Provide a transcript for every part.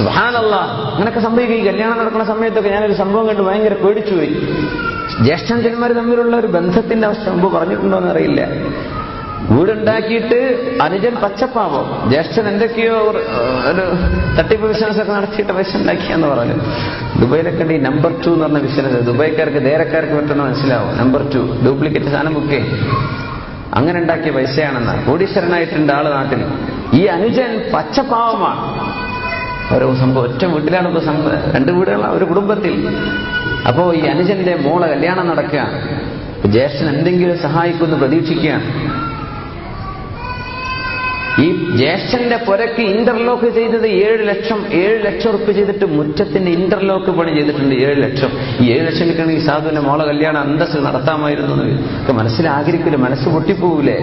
സുഹാനല്ല അങ്ങനെയൊക്കെ സംഭവിക്കും. ഈ കല്യാണം നടക്കുന്ന സമയത്തൊക്കെ ഞാനൊരു സംഭവം കണ്ട്. ഭയങ്കര പേടിച്ചു പോയി ജ്യേഷ്ഠാഞ്ചന്മാർ തമ്മിലുള്ള ഒരു ബന്ധത്തിന്റെ അവസ്ഥ മുമ്പ് പറഞ്ഞിട്ടുണ്ടോ എന്നറിയില്ല വീടുണ്ടാക്കിയിട്ട് അനുജൻ പച്ചപ്പാവോ? ജ്യേഷ്ഠൻ എന്തൊക്കെയോ ഒരു തട്ടിപ്പ് ബിസിനസ് ഒക്കെ നടത്തിയിട്ട് പൈസ ഉണ്ടാക്കിയെന്ന് പറഞ്ഞു. ദുബൈയിലൊക്കെ ഈ നമ്പർ ടു എന്ന് പറഞ്ഞ ബിസിനസ് ദുബൈക്കാർക്ക് ധേരക്കാർക്ക് പറ്റുന്ന മനസ്സിലാവും? Number two. ഡ്യൂപ്ലിക്കേറ്റ് സാധനം ബുക്ക് അങ്ങനെ ഉണ്ടാക്കിയ പൈസയാണെന്ന്. കോടീശ്വരനായിട്ടുണ്ട് ആൾ നാട്ടിൽ. ഈ അനുജൻ പച്ചപ്പാവമാണ്. ഓരോ സംഭവം ഒറ്റ വീട്ടിലാണ് ഇപ്പോൾ രണ്ട് വീടുകളാണ് ഒരു കുടുംബത്തിൽ. അപ്പോൾ ഈ അനുജന്റെ മോളെ കല്യാണം നടക്കുക. ജ്യേഷ്ഠൻ എന്തെങ്കിലും സഹായിക്കുമെന്ന് പ്രതീക്ഷിക്കുകയാണ് ഈ ജ്യേഷ്ഠന്റെ പുരക്ക് ഇന്റർലോക്ക് ചെയ്തത് ഏഴ് ലക്ഷം ഏഴ് ലക്ഷം ഉറുപ്പ് ചെയ്തിട്ട് മുറ്റത്തിന്റെ ഇന്റർലോക്ക് പണി ചെയ്തിട്ടുണ്ട് ഏഴ് ലക്ഷം. ഈ ഏഴ് ലക്ഷം കിട്ടണമെങ്കിൽ സാധുവിന്റെ മോളെ കല്യാണം അന്തസ് നടത്താമായിരുന്നു ഒക്കെ മനസ്സിൽ ആഗ്രഹിക്കില്ല മനസ്സ് പൊട്ടിപ്പോവില്ലേ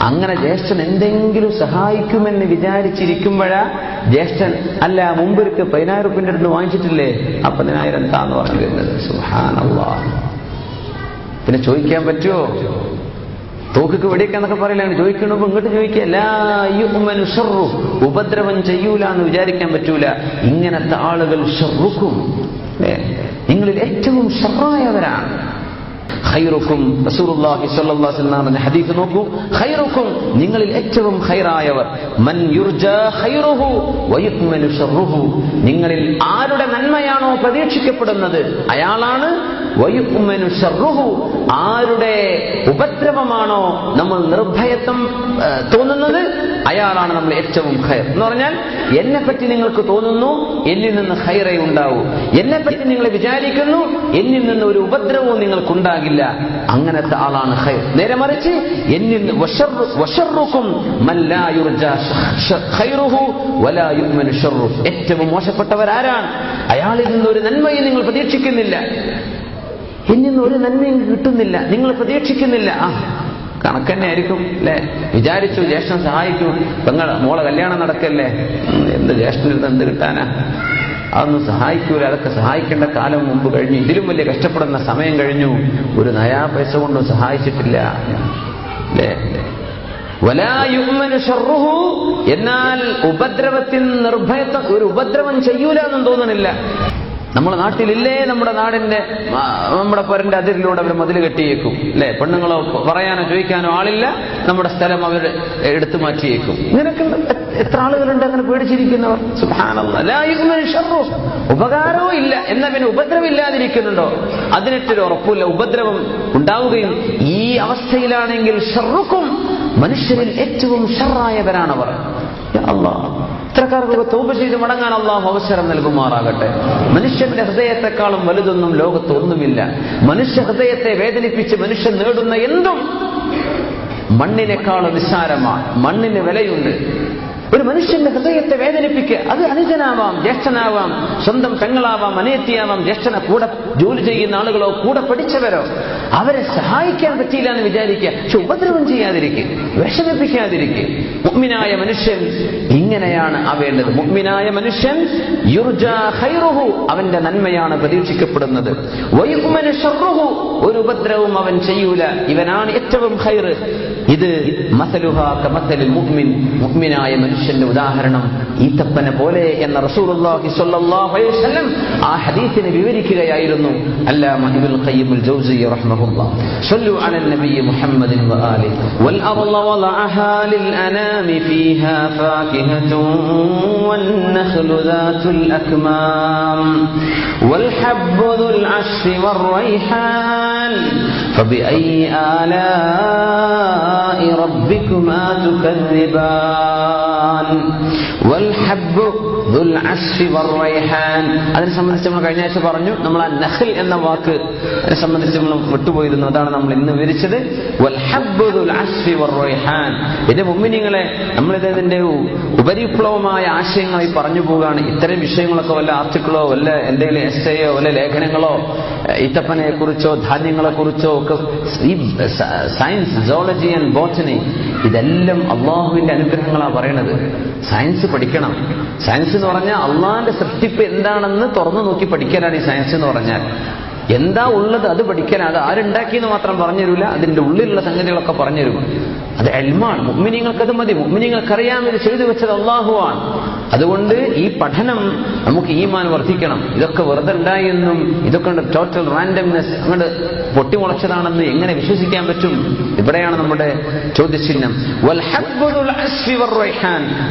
അങ്ങനെ ജ്യേഷ്ഠൻ എന്തെങ്കിലും സഹായിക്കുമെന്ന് വിചാരിച്ചിരിക്കുമ്പോഴാ ജ്യേഷ്ഠൻ അല്ല മുമ്പൊരുക്ക് പതിനായിരം റുപ്യന്റെ അടുത്ത് വാങ്ങിച്ചിട്ടില്ലേ? ആ പതിനായിരം താന്ന് പറഞ്ഞു വരുന്നത് പിന്നെ ചോദിക്കാൻ പറ്റുമോ തോക്കിക്ക് വെടിയൊക്കെ പറയലാണ് ചോദിക്കണമ്പോ ഇങ്ങോട്ട് ചോദിക്കല്ല ഉപദ്രവം ചെയ്യൂല എന്ന് വിചാരിക്കാൻ പറ്റൂല. ഇങ്ങനത്തെ ആളുകൾ അല്ലേ? നിങ്ങളിൽ ഏറ്റവും ഷറായവരാണ് ഖൈറുക്കും റസൂലുള്ളാഹി സ്വല്ലല്ലാഹു അലൈഹി വസല്ലം ഹദീസ് നോക്കൂ. ഖൈറുക്കും നിങ്ങളിൽ ഏറ്റവും ഖൈറായവർ. മൻ യുർജാ ഖൈറുഹു വയുക്മലു ഷർറുഹു. നിങ്ങളിൽ ആരുടെ നന്മയാണോ പ്രതീക്ഷിക്കപ്പെടുന്നത്? അയാളാണ്. വയുക്മനു ഷർറുഹു. ആരുടെ ഉപദ്രവമാണോ നമ്മൾ നിർഭയത്വം തോന്നുന്നത്? അയാളാണ് നമ്മൾ ഏറ്റവും ഖൈർ. എന്ന് പറഞ്ഞാൽ എന്നെപ്പറ്റി നിങ്ങൾക്ക് തോന്നുന്നു എന്നിൽ നിന്ന് ഖൈറേ ഉണ്ടാവൂ. എന്നെപ്പറ്റി നിങ്ങൾ വിചാരിക്കുന്നു എന്നിൽ നിന്ന് ഒരു ഉപദ്രവവും നിങ്ങൾക്കുണ്ടാകില്ല അങ്ങനത്തെ ആളാണ് ഖൈർ. നേരെ മറിച്ച് എന്നിൽ. ഏറ്റവും മോശപ്പെട്ടവരാരാണ്? അയാളിൽ നിന്ന് ഒരു നന്മയും നിങ്ങൾ പ്രതീക്ഷിക്കുന്നില്ല. എന്നിൽ നിന്ന് ഒരു നന്മയും കിട്ടുന്നില്ല. നിങ്ങൾ പ്രതീക്ഷിക്കുന്നില്ല. ആ കണക്കന്നെ ആയിരിക്കും അല്ലെ വിചാരിച്ചു ജ്യേഷ്ഠൻ സഹായിക്കും. പെങ്ങൾ മോളെ കല്യാണം നടക്കല്ലേ? എന്ത് ജ്യേഷ്ഠനിരുന്ന് എന്ത് കിട്ടാനാ? അതൊന്നും സഹായിക്കൂല. അതൊക്കെ സഹായിക്കേണ്ട കാലം മുമ്പ് കഴിഞ്ഞു ഇതിലും വലിയ കഷ്ടപ്പെടുന്ന സമയം കഴിഞ്ഞു. ഒരു നയാ പൈസ കൊണ്ടും സഹായിച്ചിട്ടില്ല. എന്നാൽ ഉപദ്രവത്തിൽ നിർഭയത്വം ഒരു ഉപദ്രവം ചെയ്യൂല എന്നും തോന്നണില്ല. നമ്മുടെ നാട്ടിലില്ലേ നമ്മുടെ നാടിന്റെ നമ്മുടെ പൊരന്റെ അതിരിലൂടെ അവർ മതിൽ കെട്ടിയേക്കും. അല്ലെ പെണ്ണുങ്ങളോ പറയാനോ ചോദിക്കാനോ ആളില്ല. നമ്മുടെ സ്ഥലം അവർ എടുത്തു മാറ്റിയേക്കും. ഇങ്ങനെയൊക്കെ എത്ര ആളുകളുണ്ട് അങ്ങനെ പേടിച്ചിരിക്കുന്നവർ. ഉപകാരവും ഇല്ല. എന്നാ പിന്നെ ഉപദ്രവം ഇല്ലാതിരിക്കുന്നുണ്ടോ അതിനിട്ടൊരു ഉറപ്പില്ല ഉപദ്രവം ഉണ്ടാവുകയും ഈ അവസ്ഥയിലാണെങ്കിൽ ഷർറുക്കും മനുഷ്യരിൽ ഏറ്റവും ഷറായവരാണവർ യാ തോപ്പ് ചെയ്ത് മടങ്ങാൻ അള്ളാഹു അവസരം നൽകുമാറാകട്ടെ. മനുഷ്യന്റെ ഹൃദയത്തെക്കാളും വലുതൊന്നും ലോകത്ത് ഒന്നുമില്ല. മനുഷ്യ ഹൃദയത്തെ വേദനിപ്പിച്ച് മനുഷ്യൻ നേടുന്ന എന്തും മണ്ണിനേക്കാളും നിസ്സാരമാണ് മണ്ണിന് വിലയുണ്ട്. ഒരു മനുഷ്യന്റെ ഹൃദയത്തെ വേദനിപ്പിക്കുക അത് അനുജനാവാം ജ്യേഷ്ഠനാവാം സ്വന്തം പെങ്ങളാവാം അനിയത്തിയാവാം ജ്യേഷ്ഠനെ കൂടെ ജോലി ചെയ്യുന്ന ആളുകളോ കൂടെ പഠിച്ചവരോ അവരെ സഹായിക്കാൻ പറ്റിയില്ല എന്ന് വിചാരിക്കുക. പക്ഷെ ഉപദ്രവം ചെയ്യാതിരിക്കുക വിഷമിപ്പിക്കാതിരിക്കുക. മുഗ്മിനായ മനുഷ്യൻ ഇങ്ങനെയാണ് ആവേണ്ടത് മുഗ്മിനായ മനുഷ്യൻ അവന്റെ നന്മയാണ് പ്രതീക്ഷിക്കപ്പെടുന്നത്. ഒരു ഉപദ്രവവും അവൻ ചെയ്യൂല. ഇവനാണ് ഏറ്റവും ഖൈർ ഇത് മസലുഹ കമസലിൽ മുഅ്മിൻ മുഅ്മിനായ മനുഷ്യന്റെ ഉദാഹരണം. ഈത്തപ്പനെ പോലെ എന്ന റസൂലുള്ളാഹി സ്വല്ലല്ലാഹു അലൈഹി വസല്ലം ആ ഹദീസിനെ വിവരിക്കുകയായിരുന്നു അല്ലാമ ഇബ്നുൽ ഖയ്യിമുൽ ജൗസി റഹ്മഹുല്ലാഹ് സല്ലു അലൽ നബി മുഹമ്മദിൻ വആലി വൽ അർള വദഅഹാ ലിൽ അനാമി ഫീഹാ ഫാകിഹത്തുൻ വൻ നഖ്ലു ദാതുൽ അക്മാം വൽ ഹബ്ബു ദുൽ അശ്ഫി വർ റൈഹാൻ فبأي آلاء ربكما تكذبان والحب ذو العشف والريحان അതിനെ സംബന്ധിച്ച് നമ്മൾ കഴിഞ്ഞ ആഴ്ച പറഞ്ഞു നമ്മൾ ആ നഖൽ എന്ന വാക്ക് അതിനെ സംബന്ധിച്ച് നമ്മൾ വിട്ടുപോയിരുന്നു അതാണ് നമ്മൾ ഇന്ന് വിവരിച്ചത് വൽഹബ്ബു ദുൽ അശ്ഫി വറൈഹാൻ എന്റെ മുമ്മിനിങ്ങളെ നമ്മളിതിന്റെ ഉപരിപ്ലവമായ ആശയങ്ങളായി പറഞ്ഞു പോവുകയാണ് ഇത്തരം വിഷയങ്ങളൊക്കെ വല്ല ആർട്ടിക്കിളോ വല്ല എന്തെങ്കിലും എസ്സയോ വല്ല ലേഖനങ്ങളോ ഈത്തപ്പനെ കുറിച്ചോ ധാന്യങ്ങളെ കുറിച്ചോ ഒക്കെ ഈ സയൻസ് സോളജി ആൻഡ് ബോട്ടണി ഇതെല്ലാം അള്ളാഹുവിന്റെ അനുഗ്രഹങ്ങളാണ് പറയണത്. സയൻസ് പഠിക്കണം. സയൻസ് എന്ന് പറഞ്ഞാൽ അള്ളാഹിന്റെ സൃഷ്ടിപ്പ് എന്താണെന്ന് തുറന്നു നോക്കി പഠിക്കാനാണ് ഈ സയൻസ് എന്ന് പറഞ്ഞാൽ. എന്താ ഉള്ളത് അത് പഠിക്കാൻ അത് ആരുണ്ടാക്കിയെന്ന് മാത്രം പറഞ്ഞുതരില്ല തരൂല അതിന്റെ ഉള്ളിലുള്ള സംഗതികളൊക്കെ പറഞ്ഞുതരും. അത് എൽമാണ്. മുഗ്മിനിങ്ങൾക്കത് മതി. മുഗ്മിനിങ്ങൾക്കറിയാം ഇത് ചെയ്തു വെച്ചത് അള്ളാഹുവാണ്. അതുകൊണ്ട് ഈ പഠനം നമുക്ക് ഈമാൻ വർദ്ധിക്കണം. ഇതൊക്കെ വെറുതെ ഉണ്ടായെന്നും ഇതൊക്കെ ടോട്ടൽ റാൻഡംനെസ് അങ്ങോട്ട് പൊട്ടിമുളച്ചതാണെന്ന് എങ്ങനെ വിശ്വസിക്കാൻ പറ്റും? ഇവിടെയാണ് നമ്മുടെ ചോദ്യചിഹ്നം.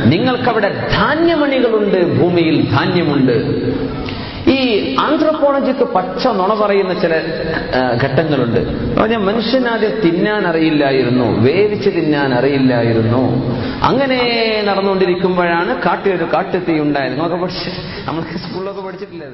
നിങ്ങൾക്കവിടെ ധാന്യമണികളുണ്ട് ഭൂമിയിൽ ധാന്യമുണ്ട്. ഈ ആന്ത്രപ്പോളജിക്ക് പച്ച നുണ പറയുന്ന ചില ഘട്ടങ്ങളുണ്ട്. പറഞ്ഞാൽ മനുഷ്യനാദ്യം തിന്നാൻ അറിയില്ലായിരുന്നു വേവിച്ച് തിന്നാൻ അറിയില്ലായിരുന്നു. അങ്ങനെ നടന്നുകൊണ്ടിരിക്കുമ്പോഴാണ് കാട്ടിലൊരു കാട്ടുതീ ഉണ്ടായിരുന്നു. അതൊക്കെ പഠിച്ച് നമ്മൾക്ക് സ്കൂളിലൊക്കെ പഠിച്ചിട്ടില്ലേ